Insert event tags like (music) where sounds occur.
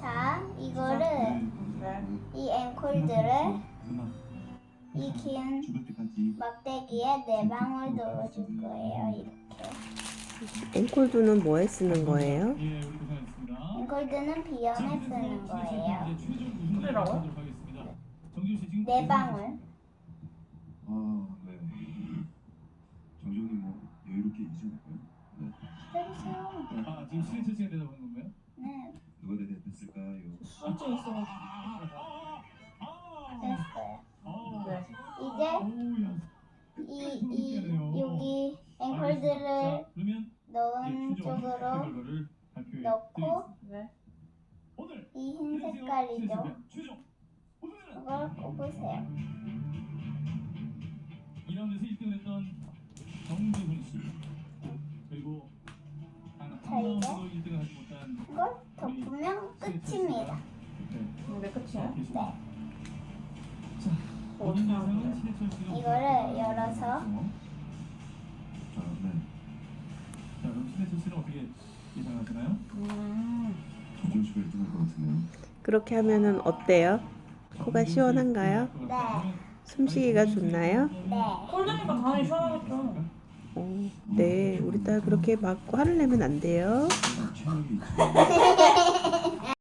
자, 이거를 네. 이 앵콜들을 이긴 막대기에 네 방울 넣어줄 거예요. 이렇게. 앵콜두는 뭐에 쓰는 거예요? 예. 앵콜들은 비염에 쓰는 거예요. 씨 지금 네 방울. 아, 네. 정정이 뭐 여유롭게 있으니까요. 네. 기다리세요. 아, 지금 시간 시간 되다 보는 건가요? 네, 누가 대답했을까요? 수술증 있어가지고. 됐어요. 어. 네. 이제. 이, 이, 여기 앵콜들을 넣은 쪽으로 결과를 발표해 넣고 이 흰 색깔이죠. 그걸 꼽으세요. 2라운드에서 1등을 했던 정지훈 씨 그리고 이제 라운드도 1등을 하지 못한 이걸 끝입니다. 네. 네, 끝이에요? 계십니다. 자, 어떻게 하는 씨가 이거를 열어서 아, 네. 자, 그럼 신해철 씨는 어떻게 예상하시나요? 음. 씨가 1등할 것 같은데요. 그렇게 하면은 어때요? 코가 시원한가요? 네. 숨쉬기가 좋나요? 네. 콜드니까 당연히 시원하겠죠. 어, 네, 우리 딸 그렇게 맞고 화를 내면 안 돼요. 체력이 있죠. (laughs)